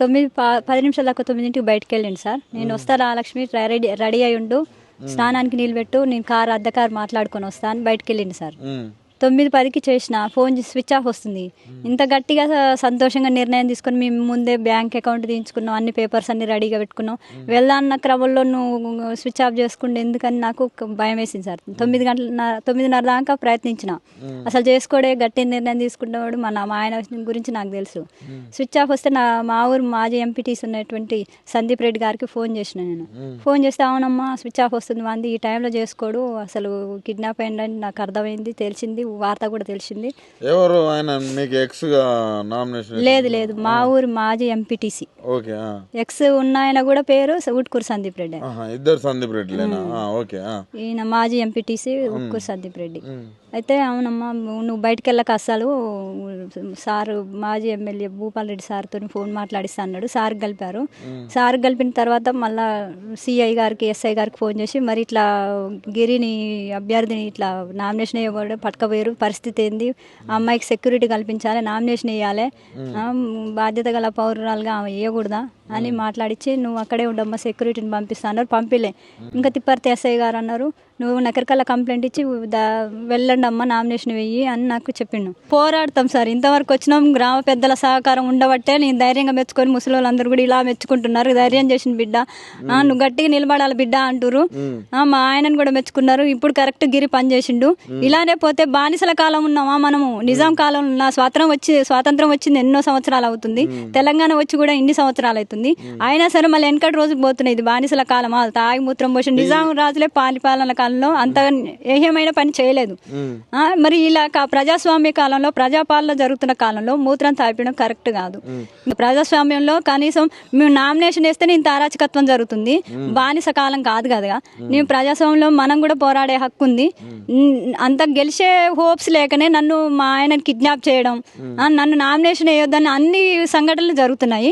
తొమ్మిది పది నిమిషాల దాకా తొమ్మిదింటికి బయటకు వెళ్ళండి సార్. నేను వస్తా రాలక్ష్మి రెడీ రెడీ అయి ఉండు స్నానానికి నీళ్ళు పెట్టు నేను కారు అద్దె కారు మాట్లాడుకొని వస్తాను. బయటకు వెళ్ళింది సార్. తొమ్మిది పదికి చేసిన ఫోన్ స్విచ్ ఆఫ్ వస్తుంది. ఇంత గట్టిగా సంతోషంగా నిర్ణయం తీసుకొని మేము ముందే బ్యాంక్ అకౌంట్ తీయించుకున్నాం అన్ని పేపర్స్ అన్ని రెడీగా పెట్టుకున్నాం. వెళ్ళాన్న క్రమంలో నువ్వు స్విచ్ ఆఫ్ చేసుకుంటే ఎందుకని నాకు భయం వేసింది సార్. తొమ్మిది గంటల తొమ్మిదిన్నర దాకా ప్రయత్నించిన. అసలు చేసుకోడే గట్టి నిర్ణయం తీసుకున్నవాడు మన మా ఆయన గురించి నాకు తెలుసు. స్విచ్ ఆఫ్ వస్తే నా మా ఊరు మాజీ ఎంపీటీస్ ఉన్నటువంటి సందీప్ రెడ్డి గారికి ఫోన్ చేసిన నేను. ఫోన్ చేస్తే అవునమ్మా స్విచ్ ఆఫ్ వస్తుంది మంది ఈ టైంలో చేసుకోడు. అసలు కిడ్నాప్ అయిందని నాకు అర్థమైంది తెలిసింది వార్త కూడా తెలిసింది. ఎవరు? ఆయన మీకు ఎక్స్గా నామినేషన్ లేదు లేదు. మా ఊరు మాజీ ఎంపీటీసీ ఓకే. ఎక్స్ ఉన్న ఆయన కూడా పేరు ఉట్కూరు సందీప్ రెడ్డి. ఇద్దరు సందీప్ రెడ్డిలేనా? ఆ, ఓకే. ఈయన మాజీ ఎంపీటీసీ ఉట్కూరు సందీప్ రెడ్డి. అయితే అవునమ్మా నువ్వు బయటికి వెళ్ళక అసలు సారు మాజీ ఎమ్మెల్యే భూపాల్ రెడ్డి సార్తో ఫోన్ మాట్లాడిస్తా అన్నాడు. సార్ కలిపారు. సార్ కలిపిన తర్వాత మళ్ళా సిఐ గారికి ఎస్ఐ గారికి ఫోన్ చేసి మరి ఇట్లా గిరిని అభ్యర్థిని ఇట్లా నామినేషన్ వేయకూడదు పట్టుకపోయారు పరిస్థితి ఏంది? అమ్మాయికి సెక్యూరిటీ కల్పించాలి నామినేషన్ వేయాలి బాధ్యత గల పౌరురాలుగా ఆమె వేయకూడదా అని మాట్లాడిచ్చి నువ్వు అక్కడే ఉండమ్మా సెక్యూరిటీని పంపిస్తా అన్నారు. పంపిలే. ఇంకా తిప్పర్తి ఎస్ఐ గారు అన్నారు. నువ్వు నకరికల్లా కంప్లైంట్ ఇచ్చి దా- వెళ్ళండి అమ్మ నామినేషన్ వెయ్యి అని నాకు చెప్పిండు. పోరాడతాం సార్. ఇంతవరకు వచ్చినాం గ్రామ పెద్దల సహకారం ఉండబట్టే నేను ధైర్యంగా మెచ్చుకొని ముసలి వాళ్ళందరూ కూడా ఇలా మెచ్చుకుంటున్నారు. ధైర్యం చేసిన బిడ్డ. నువ్వు గట్టిగా నిలబడాలి బిడ్డ అంటారు మా ఆయనను కూడా మెచ్చుకున్నారు. ఇప్పుడు కరెక్ట్ గిరి పని చేసిండు ఇలానే పోతే బానిసల కాలం ఉన్నామా మనము? నిజాం కాలం నా స్వాతంత్రం వచ్చి స్వాతంత్రం వచ్చింది ఎన్నో సంవత్సరాలు అవుతుంది. తెలంగాణ వచ్చి కూడా ఇన్ని సంవత్సరాలు అవుతుంది. అయినా సరే మళ్ళీ వెనకటి రోజుకి పోతున్నాయి. ఇది బానిసల కాలమా? తాగి మూత్రం పోసి నిజాం రాజులే పాలిపాలన కాలంలో అంత ఏహ్యమైన పని చేయలేదు. మరి ఇలా ప్రజాస్వామ్య కాలంలో ప్రజాపాలన జరుగుతున్న కాలంలో మూత్రం తాపడం కరెక్ట్ కాదు. ప్రజాస్వామ్యంలో కనీసం మేము నామినేషన్ వేస్తేనే ఇంత అరాచకత్వం జరుగుతుంది. బానిస కాలం కాదు కదా నేను ప్రజాస్వామ్యంలో మనం కూడా పోరాడే హక్కు ఉంది. అంత గెలిచే హోప్స్ లేకనే నన్ను మా ఆయన కిడ్నాప్ చేయడం. నన్ను నామినేషన్ వేయొద్దని అన్ని సంఘటనలు జరుగుతున్నాయి.